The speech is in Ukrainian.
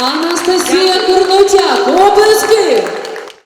Анастасія Корнотяк, облески!